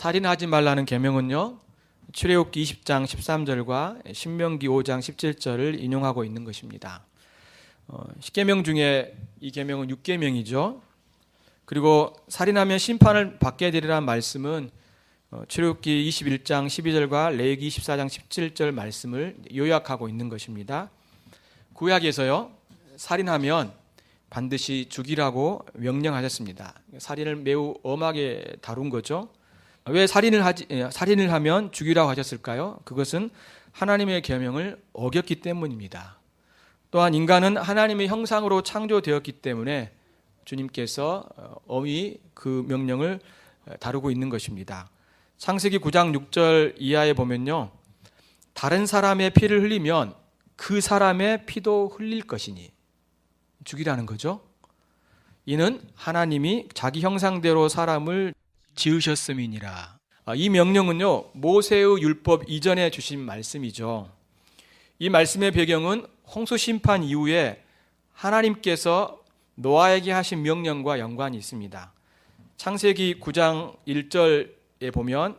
살인하지 말라는 계명은요. 출애굽기 20장 13절과 신명기 5장 17절을 인용하고 있는 것입니다. 어, 10계명 중에 이 계명은 6계명이죠. 그리고 살인하면 심판을 받게 되리라는 말씀은 어, 출애굽기 21장 12절과 레위기 24장 17절 말씀을 요약하고 있는 것입니다. 구약에서요. 살인하면 반드시 죽이라고 명령하셨습니다. 살인을 매우 엄하게 다룬 거죠. 왜 살인을 하지 예, 살인을 하면 죽이라고 하셨을까요? 그것은 하나님의 계명을 어겼기 때문입니다. 또한 인간은 하나님의 형상으로 창조되었기 때문에 주님께서 어, 엄히 그 명령을 다루고 있는 것입니다. 창세기 9장 6절 이하에 보면요. 다른 사람의 피를 흘리면 그 사람의 피도 흘릴 것이니 죽이라는 거죠. 이는 하나님이 자기 형상대로 사람을 지으셨음이니라. 아, 이 명령은요 모세의 율법 이전에 주신 말씀이죠. 이 말씀의 배경은 홍수 심판 이후에 하나님께서 노아에게 하신 명령과 연관이 있습니다. 창세기 9장 1절에 보면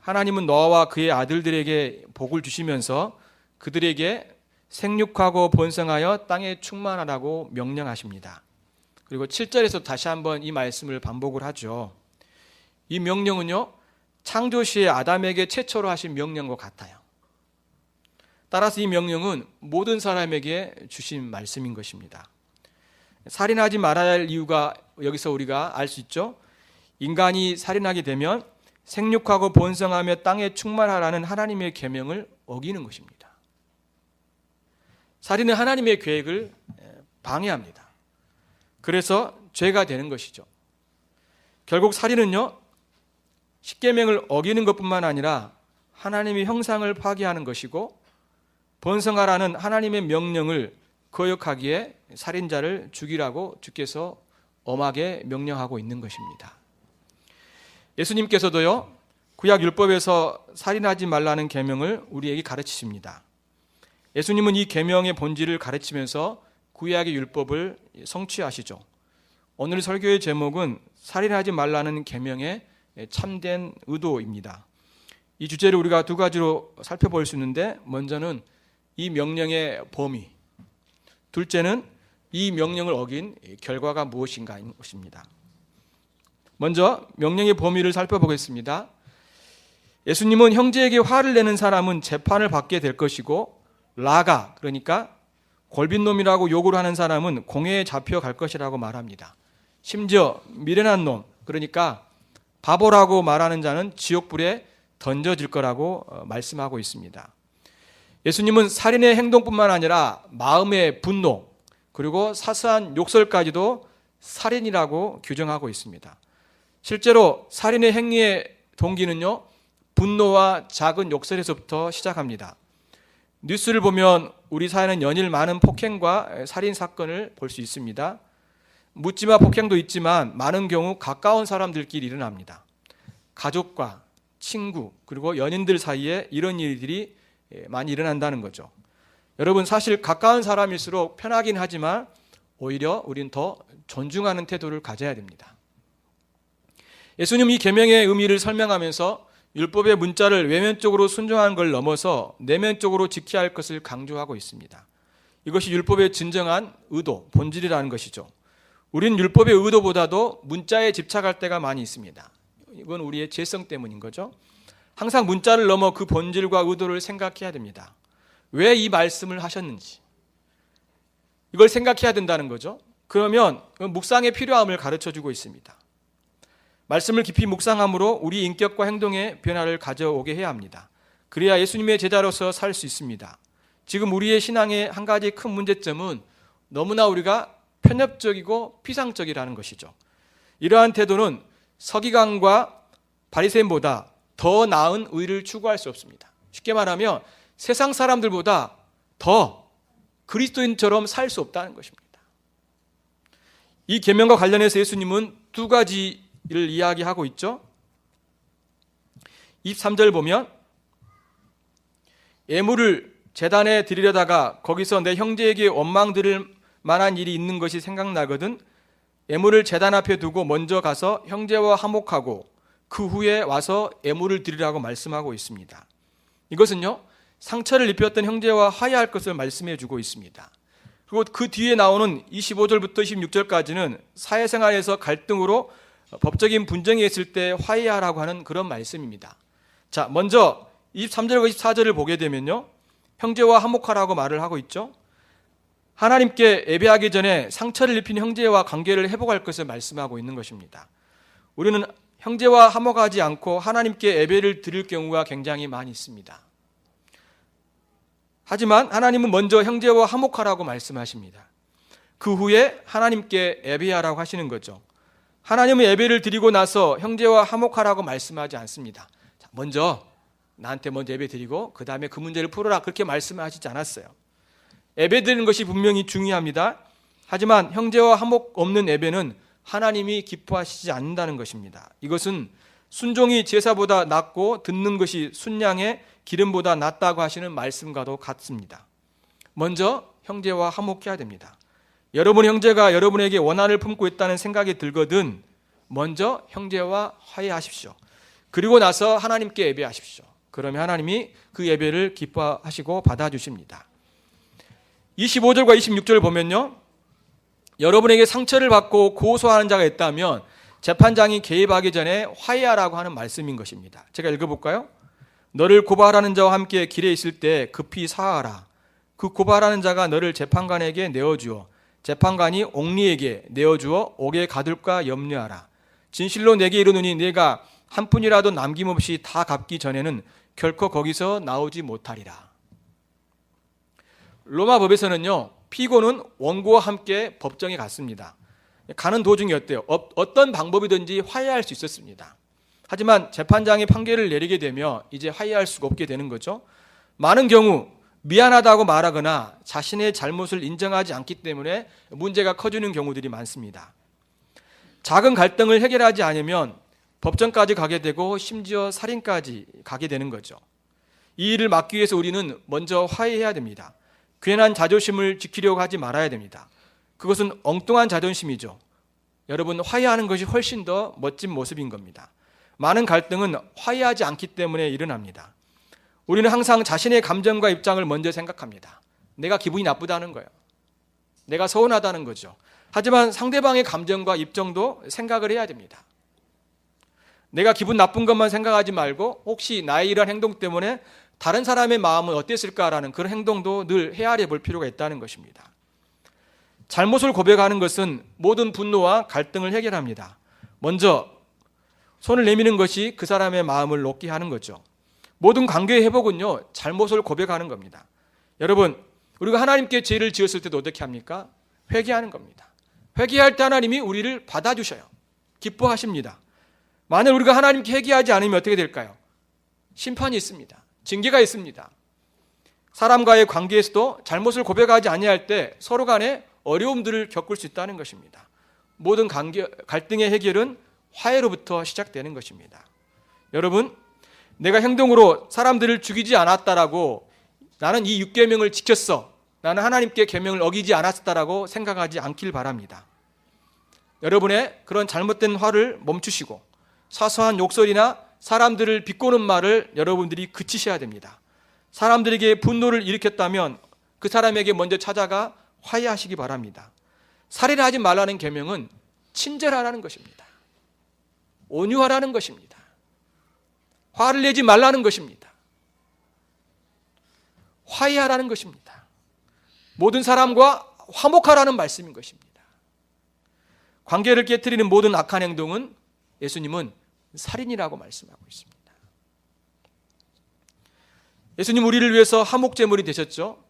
하나님은 노아와 그의 아들들에게 복을 주시면서 그들에게 생육하고 번성하여 땅에 충만하라고 명령하십니다. 그리고 7절에서 다시 한번 이 말씀을 반복을 하죠. 이 명령은요, 창조 시에 아담에게 최초로 하신 명령과 같아요. 따라서 이 명령은 모든 사람에게 주신 말씀인 것입니다. 살인하지 말아야 할 이유가 여기서 우리가 알 수 있죠. 인간이 살인하게 되면 생육하고 번성하며 땅에 충만하라는 하나님의 계명을 어기는 것입니다. 살인은 하나님의 계획을 방해합니다. 그래서 죄가 되는 것이죠. 결국 살인은요. 십계명을 어기는 것뿐만 아니라 하나님의 형상을 파괴하는 것이고 번성하라는 하나님의 명령을 거역하기에 살인자를 죽이라고 주께서 엄하게 명령하고 있는 것입니다. 예수님께서도요. 구약 율법에서 살인하지 말라는 계명을 우리에게 가르치십니다. 예수님은 이 계명의 본질을 가르치면서 구약의 율법을 성취하시죠. 오늘 설교의 제목은 살인하지 말라는 계명의 참된 의도입니다. 이 주제를 우리가 두 가지로 살펴볼 수 있는데 먼저는 이 명령의 범위, 둘째는 이 명령을 어긴 결과가 무엇인가인 것입니다. 먼저 명령의 범위를 살펴보겠습니다. 예수님은 형제에게 화를 내는 사람은 재판을 받게 될 것이고 라가 그러니까 골빈놈이라고 욕을 하는 사람은 공회에 잡혀갈 것이라고 말합니다. 심지어 미련한 놈 그러니까 바보라고 말하는 자는 지옥불에 던져질 거라고 어, 말씀하고 있습니다. 예수님은 살인의 행동뿐만 아니라 마음의 분노 그리고 사소한 욕설까지도 살인이라고 규정하고 있습니다. 실제로 살인의 행위의 동기는요 분노와 작은 욕설에서부터 시작합니다. 뉴스를 보면 우리 사회는 연일 많은 폭행과 살인 사건을 볼 수 있습니다. 묻지마 폭행도 있지만 많은 경우 가까운 사람들끼리 일어납니다. 가족과 친구 그리고 연인들 사이에 이런 일들이 많이 일어난다는 거죠. 여러분 사실 가까운 사람일수록 편하긴 하지만 오히려 우리는 더 존중하는 태도를 가져야 됩니다. 예수님 이 계명의 의미를 설명하면서 율법의 문자를 외면적으로 순종하는 걸 넘어서 내면적으로 지켜야 할 것을 강조하고 있습니다. 이것이 율법의 진정한 의도, 본질이라는 것이죠. 우리는 율법의 의도보다도 문자에 집착할 때가 많이 있습니다. 이건 우리의 죄성 때문인 거죠. 항상 문자를 넘어 그 본질과 의도를 생각해야 됩니다. 왜 이 말씀을 하셨는지. 이걸 생각해야 된다는 거죠. 그러면 묵상의 필요함을 가르쳐 주고 있습니다. 말씀을 깊이 묵상함으로 우리 인격과 행동의 변화를 가져오게 해야 합니다. 그래야 예수님의 제자로서 살 수 있습니다. 지금 우리의 신앙의 한 가지 큰 문제점은 너무나 우리가 편협적이고 피상적이라는 것이죠. 이러한 태도는 서기관과 바리새인보다 더 나은 의를 추구할 수 없습니다. 쉽게 말하면 세상 사람들보다 더 그리스도인처럼 살 수 없다는 것입니다. 이 계명과 관련해서 예수님은 두 가지를 이야기하고 있죠. 23절 보면 예물을 재단에 드리려다가 거기서 내 형제에게 원망 들을 만한 일이 있는 것이 생각나거든 예물을 재단 앞에 두고 먼저 가서 형제와 화목하고 그 후에 와서 애물을 드리라고 말씀하고 있습니다. 이것은요, 상처를 입혔던 형제와 화해할 것을 말씀해 주고 있습니다. 그리고 그 뒤에 나오는 25절부터 26절까지는 사회생활에서 갈등으로 법적인 분쟁이 있을 때 화해하라고 하는 그런 말씀입니다. 자, 먼저 23절과 24절을 보게 되면요. 형제와 화목하라고 말을 하고 있죠. 하나님께 예배하기 전에 상처를 입힌 형제와 관계를 회복할 것을 말씀하고 있는 것입니다. 우리는 형제와 화목하지 않고 하나님께 예배를 드릴 경우가 굉장히 많이 있습니다. 하지만 하나님은 먼저 형제와 화목하라고 말씀하십니다. 그 후에 하나님께 예배하라고 하시는 거죠. 하나님은 예배를 드리고 나서 형제와 화목하라고 말씀하지 않습니다. 자, 먼저 나한테 먼저 예배 드리고 그 다음에 그 문제를 풀어라 그렇게 말씀하시지 않았어요. 예배 드리는 것이 분명히 중요합니다. 하지만 형제와 화목 없는 예배는 하나님이 기뻐하시지 않는다는 것입니다. 이것은 순종이 제사보다 낫고 듣는 것이 순양의 기름보다 낫다고 하시는 말씀과도 같습니다. 먼저 형제와 화목해야 됩니다. 여러분 형제가 여러분에게 원한을 품고 있다는 생각이 들거든 먼저 형제와 화해하십시오. 그리고 나서 하나님께 예배하십시오. 그러면 하나님이 그 예배를 기뻐하시고 받아주십니다. 25절과 26절을 보면요. 여러분에게 상처를 받고 고소하는 자가 있다면 재판장이 개입하기 전에 화해하라고 하는 말씀인 것입니다. 제가 읽어볼까요? 너를 고발하는 자와 함께 길에 있을 때 급히 사하라. 그 고발하는 자가 너를 재판관에게 내어주어 재판관이 옥리에게 내어주어 옥에 가둘까 염려하라. 진실로 내게 이르노니 내가 한 푼이라도 남김없이 다 갚기 전에는 결코 거기서 나오지 못하리라. 로마 법에서는요 피고는 원고와 함께 법정에 갔습니다. 가는 도중에 어때요? 어, 어떤 방법이든지 화해할 수 있었습니다. 하지만 재판장이 판결을 내리게 되면 이제 화해할 수가 없게 되는 거죠. 많은 경우 미안하다고 말하거나 자신의 잘못을 인정하지 않기 때문에 문제가 커지는 경우들이 많습니다. 작은 갈등을 해결하지 않으면 법정까지 가게 되고 심지어 살인까지 가게 되는 거죠. 이 일을 막기 위해서 우리는 먼저 화해해야 됩니다. 괜한 자존심을 지키려고 하지 말아야 됩니다. 그것은 엉뚱한 자존심이죠. 여러분 화해하는 것이 훨씬 더 멋진 모습인 겁니다. 많은 갈등은 화해하지 않기 때문에 일어납니다. 우리는 항상 자신의 감정과 입장을 먼저 생각합니다. 내가 기분이 나쁘다는 거예요. 내가 서운하다는 거죠. 하지만 상대방의 감정과 입장도 생각을 해야 됩니다. 내가 기분 나쁜 것만 생각하지 말고 혹시 나의 이러한 행동 때문에 다른 사람의 마음은 어땠을까라는 그런 행동도 늘 헤아려 볼 필요가 있다는 것입니다. 잘못을 고백하는 것은 모든 분노와 갈등을 해결합니다. 먼저 손을 내미는 것이 그 사람의 마음을 녹게 하는 거죠. 모든 관계의 회복은요, 잘못을 고백하는 겁니다. 여러분, 우리가 하나님께 죄를 지었을 때도 어떻게 합니까? 회개하는 겁니다. 회개할 때 하나님이 우리를 받아주셔요. 기뻐하십니다. 만약 우리가 하나님께 회개하지 않으면 어떻게 될까요? 심판이 있습니다. 징계가 있습니다. 사람과의 관계에서도 잘못을 고백하지 아니할 때 서로 간에 어려움들을 겪을 수 있다는 것입니다. 모든 관계, 갈등의 해결은 화해로부터 시작되는 것입니다. 여러분, 내가 행동으로 사람들을 죽이지 않았다라고 나는 이 육계명을 지켰어. 나는 하나님께 계명을 어기지 않았다라고 생각하지 않길 바랍니다. 여러분의 그런 잘못된 화를 멈추시고 사소한 욕설이나 사람들을 비꼬는 말을 여러분들이 그치셔야 됩니다. 사람들에게 분노를 일으켰다면 그 사람에게 먼저 찾아가 화해하시기 바랍니다. 살인하지 말라는 계명은 친절하라는 것입니다. 온유하라는 것입니다. 화를 내지 말라는 것입니다. 화해하라는 것입니다. 모든 사람과 화목하라는 말씀인 것입니다. 관계를 깨뜨리는 모든 악한 행동은 예수님은 살인이라고 말씀하고 있습니다. 예수님 우리를 위해서 화목제물이 되셨죠.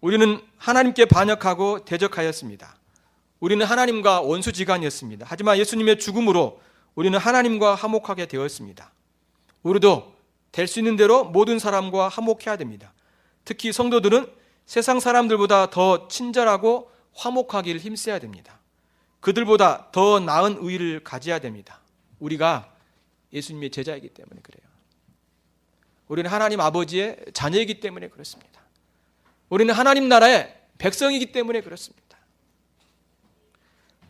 우리는 하나님께 반역하고 대적하였습니다. 우리는 하나님과 원수지간이었습니다. 하지만 예수님의 죽음으로 우리는 하나님과 화목하게 되었습니다. 우리도 될 수 있는 대로 모든 사람과 화목해야 됩니다. 특히 성도들은 세상 사람들보다 더 친절하고 화목하기를 힘써야 됩니다. 그들보다 더 나은 의를 가져야 됩니다. 우리가 예수님의 제자이기 때문에 그래요. 우리는 하나님 아버지의 자녀이기 때문에 그렇습니다. 우리는 하나님 나라의 백성이기 때문에 그렇습니다.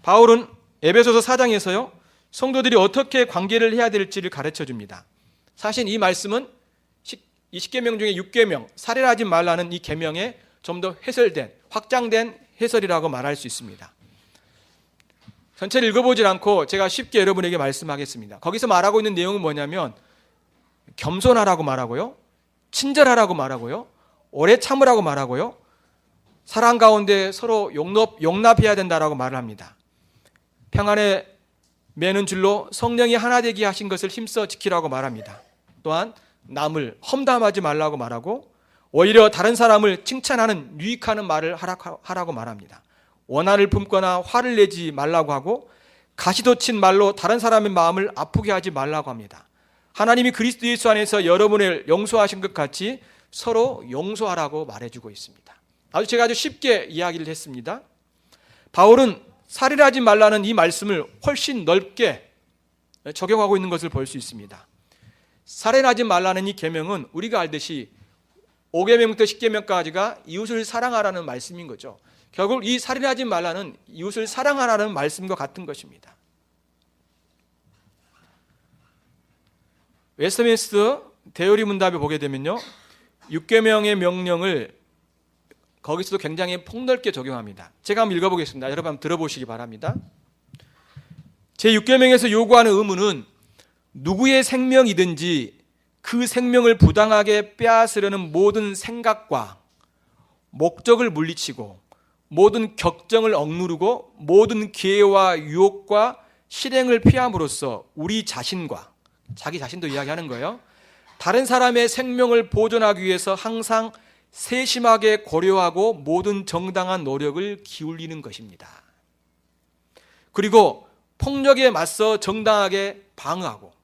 바울은 에베소서 4장에서요. 성도들이 어떻게 관계를 해야 될지를 가르쳐 줍니다. 사실 이 말씀은 이 십계명 중에 6계명 살인하지 말라는 이 계명에 좀 더 해설된 확장된 해설이라고 말할 수 있습니다. 전체를 읽어보질 않고 제가 쉽게 여러분에게 말씀하겠습니다. 거기서 말하고 있는 내용은 뭐냐면 겸손하라고 말하고요. 친절하라고 말하고요. 오래 참으라고 말하고요. 사랑 가운데 서로 용납, 용납해야 된다라고 말을 합니다. 평안에 매는 줄로 성령이 하나 되게 하신 것을 힘써 지키라고 말합니다. 또한 남을 험담하지 말라고 말하고 오히려 다른 사람을 칭찬하는 유익하는 말을 하라고 말합니다. 원한을 품거나 화를 내지 말라고 하고 가시돋친 말로 다른 사람의 마음을 아프게 하지 말라고 합니다. 하나님이 그리스도 예수 안에서 여러분을 용서하신 것 같이 서로 용서하라고 말해주고 있습니다. 아주 제가 아주 쉽게 이야기를 했습니다. 바울은 살인하지 말라는 이 말씀을 훨씬 넓게 적용하고 있는 것을 볼 수 있습니다. 살인하지 말라는 이 계명은 우리가 알듯이 5계명부터 10계명까지가 이웃을 사랑하라는 말씀인 거죠. 결국 이 살인하지 말라는 이웃을 사랑하라는 말씀과 같은 것입니다. 웨스트민스터 대요리 문답에 보게 되면요. 6계명의 명령을 거기서도 굉장히 폭넓게 적용합니다. 제가 한번 읽어보겠습니다. 여러분 한번 들어보시기 바랍니다. 제6계명에서 요구하는 의무는 누구의 생명이든지 그 생명을 부당하게 빼앗으려는 모든 생각과 목적을 물리치고 모든 격정을 억누르고 모든 기회와 유혹과 실행을 피함으로써 우리 자신과 자기 자신도 이야기하는 거예요. 다른 사람의 생명을 보존하기 위해서 항상 세심하게 고려하고 모든 정당한 노력을 기울이는 것입니다. 그리고 폭력에 맞서 정당하게 방어하고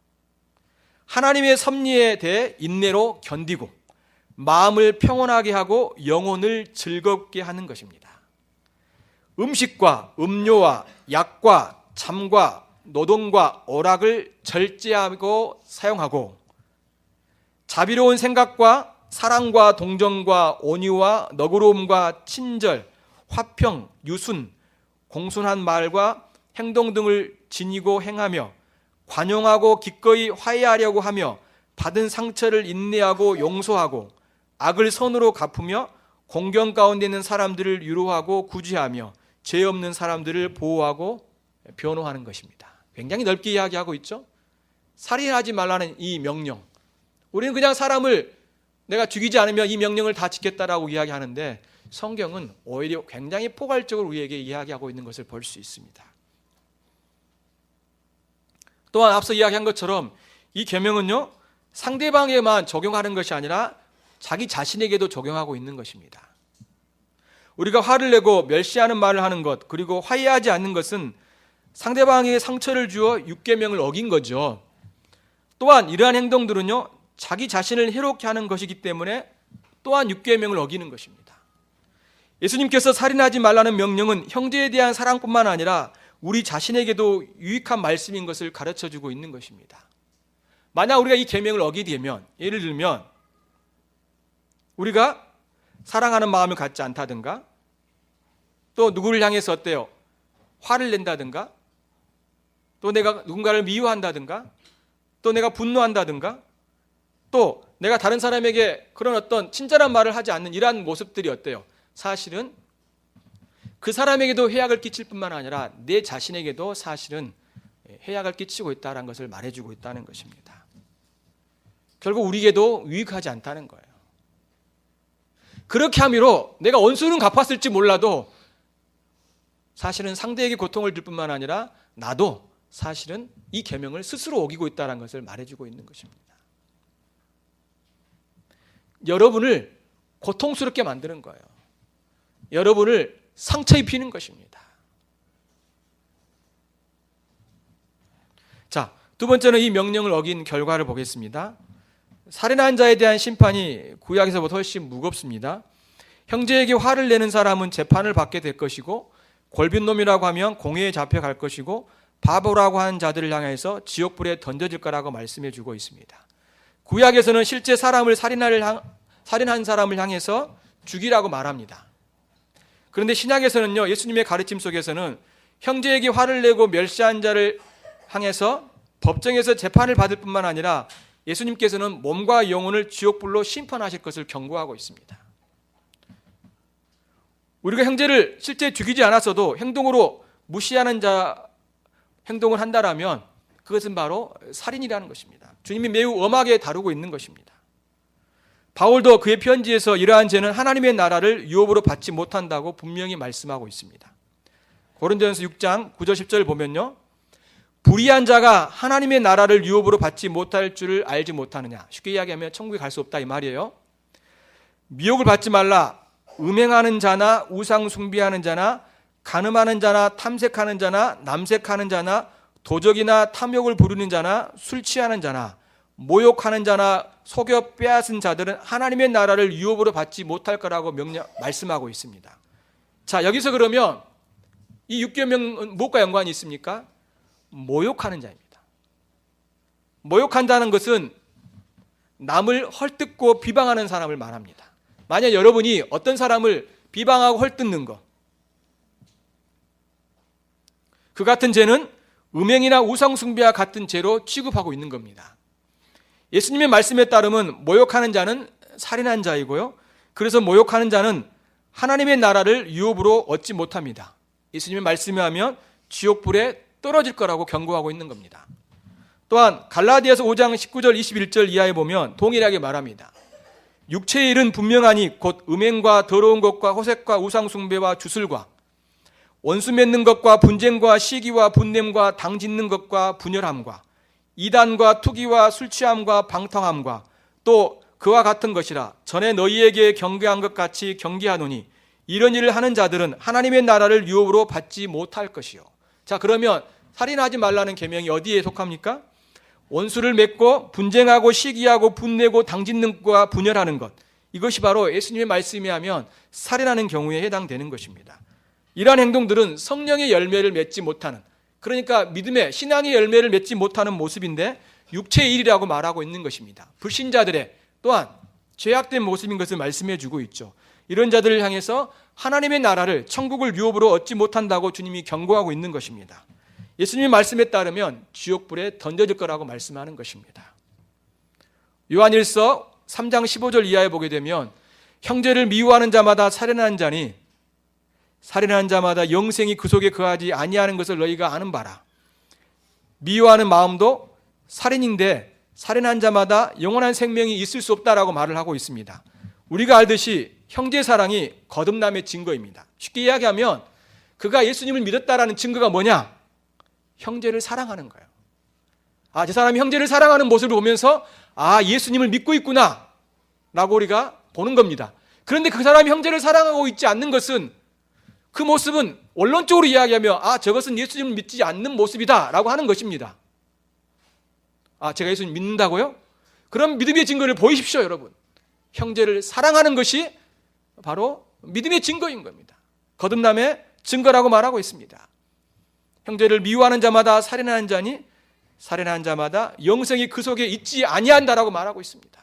하나님의 섭리에 대해 인내로 견디고 마음을 평온하게 하고 영혼을 즐겁게 하는 것입니다. 음식과 음료와 약과 잠과 노동과 오락을 절제하고 사용하고 자비로운 생각과 사랑과 동정과 온유와 너그러움과 친절, 화평, 유순, 공손한 말과 행동 등을 지니고 행하며 관용하고 기꺼이 화해하려고 하며 받은 상처를 인내하고 용서하고 악을 선으로 갚으며 공경 가운데 있는 사람들을 위로하고 구제하며 죄 없는 사람들을 보호하고 변호하는 것입니다. 굉장히 넓게 이야기하고 있죠. 살인하지 말라는 이 명령. 우리는 그냥 사람을 내가 죽이지 않으면 이 명령을 다 지켰다라고 이야기하는데 성경은 오히려 굉장히 포괄적으로 우리에게 이야기하고 있는 것을 볼 수 있습니다. 또한 앞서 이야기한 것처럼 이 계명은요 상대방에만 적용하는 것이 아니라 자기 자신에게도 적용하고 있는 것입니다. 우리가 화를 내고 멸시하는 말을 하는 것 그리고 화해하지 않는 것은 상대방에게 상처를 주어 육계명을 어긴 거죠. 또한 이러한 행동들은요 자기 자신을 해롭게 하는 것이기 때문에 또한 육계명을 어기는 것입니다. 예수님께서 살인하지 말라는 명령은 형제에 대한 사랑뿐만 아니라 우리 자신에게도 유익한 말씀인 것을 가르쳐 주고 있는 것입니다. 만약 우리가 이 계명을 어기게 되면 예를 들면 우리가 사랑하는 마음을 갖지 않다든가 또 누구를 향해서 어때요? 화를 낸다든가 또 내가 누군가를 미워한다든가 또 내가 분노한다든가 또 내가 다른 사람에게 그런 어떤 친절한 말을 하지 않는 이러한 모습들이 어때요? 사실은 그 사람에게도 해악을 끼칠 뿐만 아니라 내 자신에게도 사실은 해악을 끼치고 있다는 것을 말해주고 있다는 것입니다. 결국 우리에게도 유익하지 않다는 거예요. 그렇게 함으로 내가 원수는 갚았을지 몰라도 사실은 상대에게 고통을 줄 뿐만 아니라 나도 사실은 이 계명을 스스로 어기고 있다는 것을 말해주고 있는 것입니다. 여러분을 고통스럽게 만드는 거예요. 여러분을 상처 입히는 것입니다. 자, 두 번째는 이 명령을 어긴 결과를 보겠습니다. 살인한 자에 대한 심판이 구약에서보다 훨씬 무겁습니다. 형제에게 화를 내는 사람은 재판을 받게 될 것이고 골빈놈이라고 하면 공회에 잡혀갈 것이고 바보라고 하는 자들을 향해서 지옥불에 던져질 거라고 말씀해 주고 있습니다. 구약에서는 실제 사람을 살인한 사람을 향해서 죽이라고 말합니다. 그런데 신약에서는요, 예수님의 가르침 속에서는 형제에게 화를 내고 멸시한 자를 향해서 법정에서 재판을 받을 뿐만 아니라 예수님께서는 몸과 영혼을 지옥불로 심판하실 것을 경고하고 있습니다. 우리가 형제를 실제 죽이지 않았어도 행동으로 무시하는 자 행동을 한다라면 그것은 바로 살인이라는 것입니다. 주님이 매우 엄하게 다루고 있는 것입니다. 바울도 그의 편지에서 이러한 죄는 하나님의 나라를 유업으로 받지 못한다고 분명히 말씀하고 있습니다. 고린도전서 6장 9절 10절 보면요. 불의한 자가 하나님의 나라를 유업으로 받지 못할 줄을 알지 못하느냐. 쉽게 이야기하면 천국에 갈 수 없다 이 말이에요. 미혹을 받지 말라. 음행하는 자나 우상 숭배하는 자나 간음하는 자나 탐색하는 자나 남색하는 자나 도적이나 탐욕을 부르는 자나 술 취하는 자나 모욕하는 자나 속여 빼앗은 자들은 하나님의 나라를 유업으로 받지 못할 거라고 명령 말씀하고 있습니다. 자, 여기서 그러면 이 육계명은 무엇과 연관이 있습니까? 모욕하는 자입니다. 모욕한다는 것은 남을 헐뜯고 비방하는 사람을 말합니다. 만약 여러분이 어떤 사람을 비방하고 헐뜯는 것, 그 같은 죄는 음행이나 우상숭배와 같은 죄로 취급하고 있는 겁니다. 예수님의 말씀에 따르면 모욕하는 자는 살인한 자이고요. 그래서 모욕하는 자는 하나님의 나라를 유업으로 얻지 못합니다. 예수님의 말씀에 하면 지옥불에 떨어질 거라고 경고하고 있는 겁니다. 또한 갈라디아서 5장 19절 21절 이하에 보면 동일하게 말합니다. 육체의 일은 분명하니 곧 음행과 더러운 것과 호색과 우상숭배와 주술과 원수 맺는 것과 분쟁과 시기와 분냄과 당 짓는 것과 분열함과 이단과 투기와 술 취함과 방탕함과 또 그와 같은 것이라 전에 너희에게 경계한 것 같이 경계하노니 이런 일을 하는 자들은 하나님의 나라를 유업으로 받지 못할 것이요. 자 그러면 살인하지 말라는 계명이 어디에 속합니까? 원수를 맺고 분쟁하고 시기하고 분내고 당짓는 것과 분열하는 것 이것이 바로 예수님의 말씀에 하면 살인하는 경우에 해당되는 것입니다. 이러한 행동들은 성령의 열매를 맺지 못하는 그러니까 믿음의 신앙의 열매를 맺지 못하는 모습인데 육체의 일이라고 말하고 있는 것입니다. 불신자들의 또한 죄악된 모습인 것을 말씀해 주고 있죠. 이런 자들을 향해서 하나님의 나라를 천국을 유업으로 얻지 못한다고 주님이 경고하고 있는 것입니다. 예수님의 말씀에 따르면 지옥불에 던져질 거라고 말씀하는 것입니다. 요한일서 3장 15절 이하에 보게 되면 형제를 미워하는 자마다 살인하는 자니 살인하는 자마다 영생이 그 속에 거하지 아니하는 것을 너희가 아는 바라. 미워하는 마음도 살인인데 살인한 자마다 영원한 생명이 있을 수 없다라고 말을 하고 있습니다. 우리가 알듯이 형제 사랑이 거듭남의 증거입니다. 쉽게 이야기하면 그가 예수님을 믿었다라는 증거가 뭐냐? 형제를 사랑하는 거예요. 아, 저 사람이 형제를 사랑하는 모습을 보면서 아, 예수님을 믿고 있구나. 라고 우리가 보는 겁니다. 그런데 그 사람이 형제를 사랑하고 있지 않는 것은 그 모습은 원론적으로 이야기하며 아, 저것은 예수님을 믿지 않는 모습이다. 라고 하는 것입니다. 아, 제가 예수님 믿는다고요? 그럼 믿음의 증거를 보이십시오, 여러분. 형제를 사랑하는 것이 바로 믿음의 증거인 겁니다. 거듭남의 증거라고 말하고 있습니다. 형제를 미워하는 자마다 살인하는 자니 살인하는 자마다 영생이 그 속에 있지 아니한다라고 말하고 있습니다.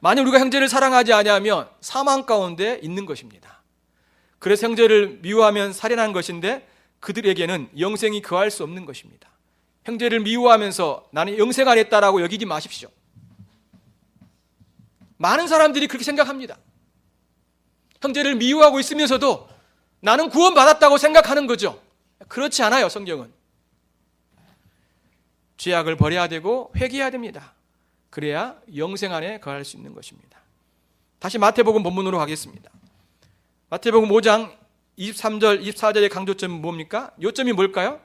만약 우리가 형제를 사랑하지 아니하면 사망 가운데 있는 것입니다. 그래서 형제를 미워하면 살인한 것인데 그들에게는 영생이 거할 수 없는 것입니다. 형제를 미워하면서 나는 영생 안 했다라고 여기지 마십시오. 많은 사람들이 그렇게 생각합니다. 형제를 미워하고 있으면서도 나는 구원받았다고 생각하는 거죠. 그렇지 않아요, 성경은. 죄악을 버려야 되고 회개해야 됩니다. 그래야 영생 안에 거할 수 있는 것입니다. 다시 마태복음 본문으로 가겠습니다. 마태복음 5장 23절, 24절의 강조점은 뭡니까? 요점이 뭘까요?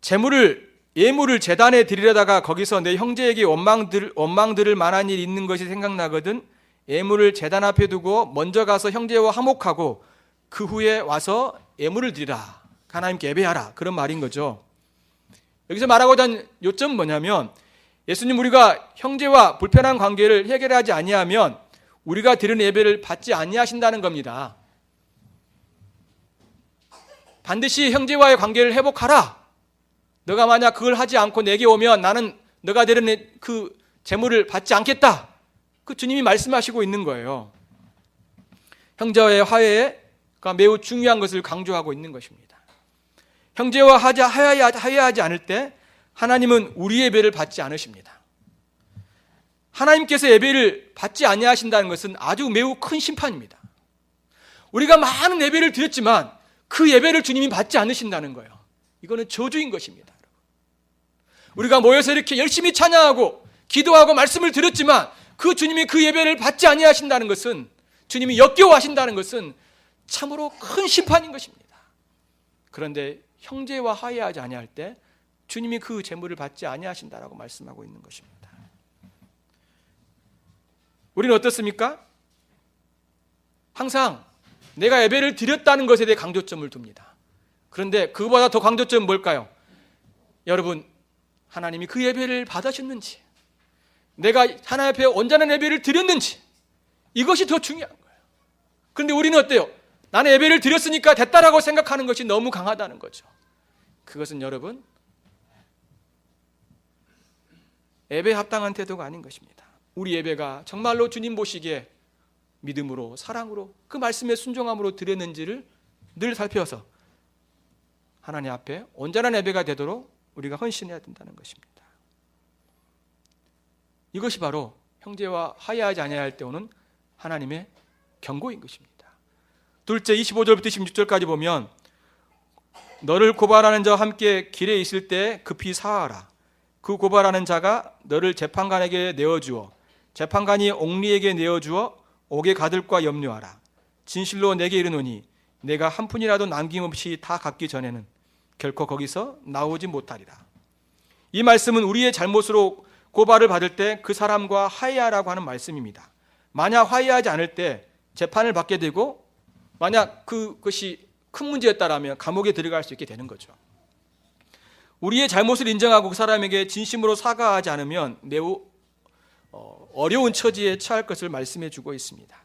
재물을 예물을 재단에 드리려다가 거기서 내 형제에게 원망들 원망들을 만한 일이 있는 것이 생각나거든 예물을 재단 앞에 두고 먼저 가서 형제와 화목하고 그 후에 와서 예물을 드리라 하나님께 예배하라 그런 말인 거죠. 여기서 말하고자 하는 요점은 뭐냐면 예수님 우리가 형제와 불편한 관계를 해결하지 아니하면 우리가 드리는 예배를 받지 아니하신다는 겁니다. 반드시 형제와의 관계를 회복하라. 너가 만약 그걸 하지 않고 내게 오면 나는 너가 드리는 그 재물을 받지 않겠다. 그 주님이 말씀하시고 있는 거예요. 형제와의 화해에 매우 중요한 것을 강조하고 있는 것입니다. 형제와 하자 하야하지 않을 때 하나님은 우리 예배를 받지 않으십니다. 하나님께서 예배를 받지 아니하신다는 것은 아주 매우 큰 심판입니다. 우리가 많은 예배를 드렸지만 그 예배를 주님이 받지 않으신다는 거예요. 이거는 저주인 것입니다. 우리가 모여서 이렇게 열심히 찬양하고 기도하고 말씀을 드렸지만 그 주님이 그 예배를 받지 아니하신다는 것은 주님이 역겨워하신다는 것은 참으로 큰 심판인 것입니다. 그런데 형제와 화해하지 아니할 때 주님이 그 제물을 받지 아니하신다라고 말씀하고 있는 것입니다. 우리는 어떻습니까? 항상 내가 예배를 드렸다는 것에 대해 강조점을 둡니다. 그런데 그보다 더 강조점은 뭘까요? 여러분, 하나님이 그 예배를 받으셨는지, 내가 하나님 앞에 온전한 예배를 드렸는지, 이것이 더 중요한 거예요. 그런데 우리는 어때요? 나는 예배를 드렸으니까 됐다라고 생각하는 것이 너무 강하다는 거죠. 그것은 여러분, 예배 합당한 태도가 아닌 것입니다. 우리 예배가 정말로 주님 보시기에 믿음으로 사랑으로 그 말씀에 순종함으로 드렸는지를 늘 살펴서 하나님 앞에 온전한 예배가 되도록 우리가 헌신해야 된다는 것입니다. 이것이 바로 형제와 화해하지 아니할 때 오는 하나님의 경고인 것입니다. 둘째 25절부터 26절까지 보면 너를 고발하는 자와 함께 길에 있을 때 급히 사하라. 그 고발하는 자가 너를 재판관에게 내어주어 재판관이 옥리에게 내어주어 옥의 가들과 염려하라. 진실로 내게 이르노니 내가 한 푼이라도 남김없이 다 갚기 전에는 결코 거기서 나오지 못하리라. 이 말씀은 우리의 잘못으로 고발을 받을 때 그 사람과 화해하라고 하는 말씀입니다. 만약 화해하지 않을 때 재판을 받게 되고 만약 그것이 큰 문제였다라면 감옥에 들어갈 수 있게 되는 거죠. 우리의 잘못을 인정하고 그 사람에게 진심으로 사과하지 않으면 매우 어, 어려운 처지에 처할 것을 말씀해 주고 있습니다.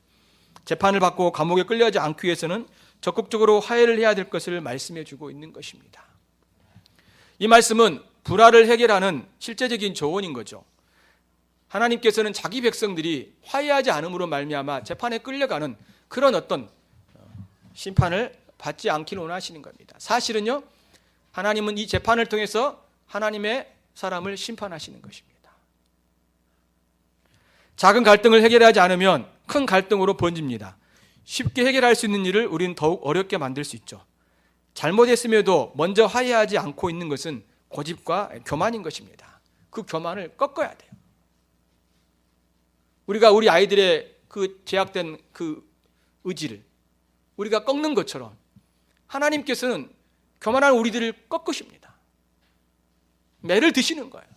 재판을 받고 감옥에 끌려가지 않기 위해서는 적극적으로 화해를 해야 될 것을 말씀해 주고 있는 것입니다. 이 말씀은 불화를 해결하는 실제적인 조언인 거죠. 하나님께서는 자기 백성들이 화해하지 않음으로 말미암아 재판에 끌려가는 그런 어떤 심판을 받지 않기를 원하시는 겁니다. 사실은요, 하나님은 이 재판을 통해서 하나님의 사람을 심판하시는 것입니다. 작은 갈등을 해결하지 않으면 큰 갈등으로 번집니다. 쉽게 해결할 수 있는 일을 우리는 더욱 어렵게 만들 수 있죠. 잘못했음에도 먼저 화해하지 않고 있는 것은 고집과 교만인 것입니다. 그 교만을 꺾어야 돼요. 우리가 우리 아이들의 그 제약된 그 의지를 우리가 꺾는 것처럼 하나님께서는 교만한 우리들을 꺾으십니다. 매를 드시는 거예요.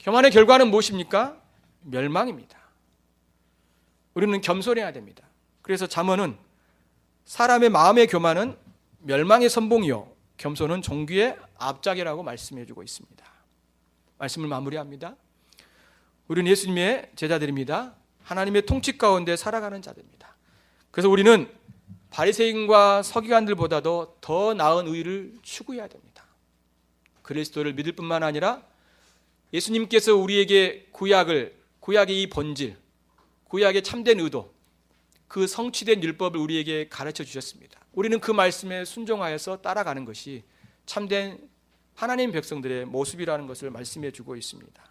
교만의 결과는 무엇입니까? 멸망입니다. 우리는 겸손해야 됩니다. 그래서 잠언은 사람의 마음의 교만은 멸망의 선봉이요 겸손은 종귀의 앞짝이라고 말씀해 주고 있습니다. 말씀을 마무리합니다. 우리는 예수님의 제자들입니다. 하나님의 통치 가운데 살아가는 자들입니다. 그래서 우리는 바리새인과 서기관들보다도 더 나은 의를 추구해야 됩니다. 그리스도를 믿을 뿐만 아니라 예수님께서 우리에게 구약을 구약의 이 본질, 구약의 참된 의도, 그 성취된 율법을 우리에게 가르쳐 주셨습니다. 우리는 그 말씀에 순종하여서 따라가는 것이 참된 하나님 백성들의 모습이라는 것을 말씀해 주고 있습니다.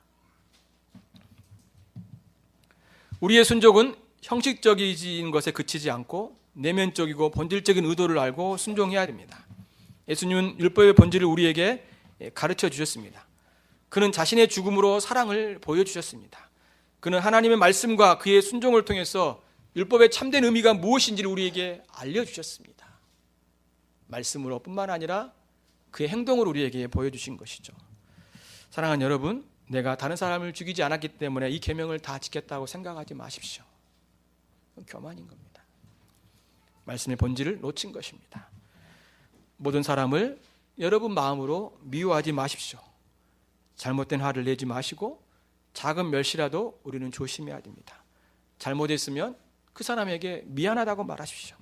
우리의 순종은 형식적인 것에 그치지 않고 내면적이고 본질적인 의도를 알고 순종해야 됩니다. 예수님은 율법의 본질을 우리에게 가르쳐 주셨습니다. 그는 자신의 죽음으로 사랑을 보여주셨습니다. 그는 하나님의 말씀과 그의 순종을 통해서 율법의 참된 의미가 무엇인지를 우리에게 알려주셨습니다. 말씀으로 뿐만 아니라 그의 행동을 우리에게 보여주신 것이죠. 사랑하는 여러분, 내가 다른 사람을 죽이지 않았기 때문에 이 계명을 다 지켰다고 생각하지 마십시오. 교만인 겁니다. 말씀의 본질을 놓친 것입니다. 모든 사람을 여러분 마음으로 미워하지 마십시오. 잘못된 화를 내지 마시고 작은 멸시라도 우리는 조심해야 됩니다. 잘못했으면 그 사람에게 미안하다고 말하십시오.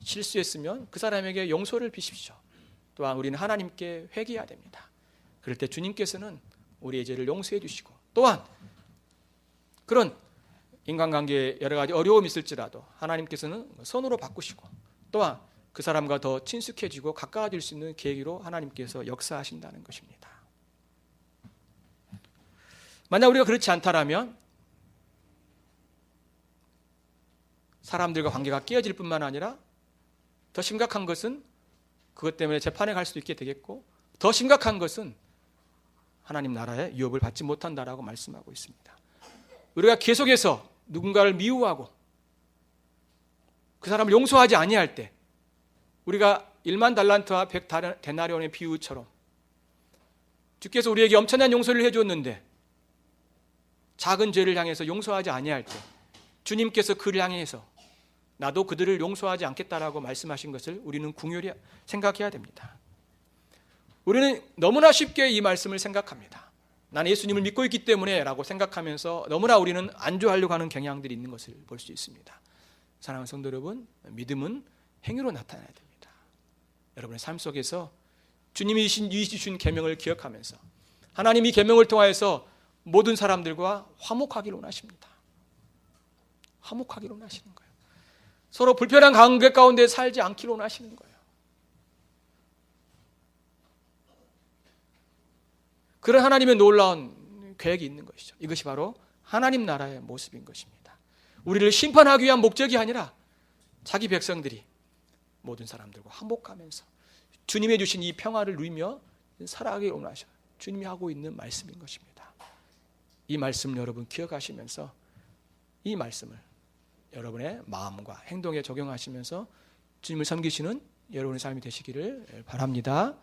실수했으면 그 사람에게 용서를 비십시오. 또한 우리는 하나님께 회개해야 됩니다. 그럴 때 주님께서는 우리의 죄를 용서해 주시고 또한 그런 인간관계에 여러 가지 어려움이 있을지라도 하나님께서는 선으로 바꾸시고 또한 그 사람과 더 친숙해지고 가까워질 수 있는 계기로 하나님께서 역사하신다는 것입니다. 만약 우리가 그렇지 않다라면 사람들과 관계가 깨어질 뿐만 아니라 더 심각한 것은 그것 때문에 재판에 갈 수도 있게 되겠고 더 심각한 것은 하나님 나라의 유업을 받지 못한다라고 말씀하고 있습니다. 우리가 계속해서 누군가를 미워하고 그 사람을 용서하지 아니할 때 우리가 1만 달란트와 100 데나리온의 비유처럼 주께서 우리에게 엄청난 용서를 해줬는데 작은 죄를 향해서 용서하지 아니할 때 주님께서 그를 향해서 나도 그들을 용서하지 않겠다라고 말씀하신 것을 우리는 궁혈히 생각해야 됩니다. 우리는 너무나 쉽게 이 말씀을 생각합니다. 나는 예수님을 믿고 있기 때문에라고 생각하면서 너무나 우리는 안주하려고 하는 경향들이 있는 것을 볼 수 있습니다. 사랑하는 성도 여러분, 믿음은 행위로 나타나야 됩니다. 여러분의 삶 속에서 주님이 주신 계명을 기억하면서 하나님 이 계명을 통하여서 모든 사람들과 화목하기를 원하십니다. 화목하기를 원하시는 거예요. 서로 불편한 관계 가운데 살지 않기를 원하시는 거예요. 그런 하나님의 놀라운 계획이 있는 것이죠. 이것이 바로 하나님 나라의 모습인 것입니다. 우리를 심판하기 위한 목적이 아니라 자기 백성들이 모든 사람들과 화목하면서 주님의 주신 이 평화를 누리며 살아가기 원하셔. 주님이 하고 있는 말씀인 것입니다. 이 말씀을 여러분 기억하시면서 이 말씀을 여러분의 마음과 행동에 적용하시면서 주님을 섬기시는 여러분의 삶이 되시기를 바랍니다.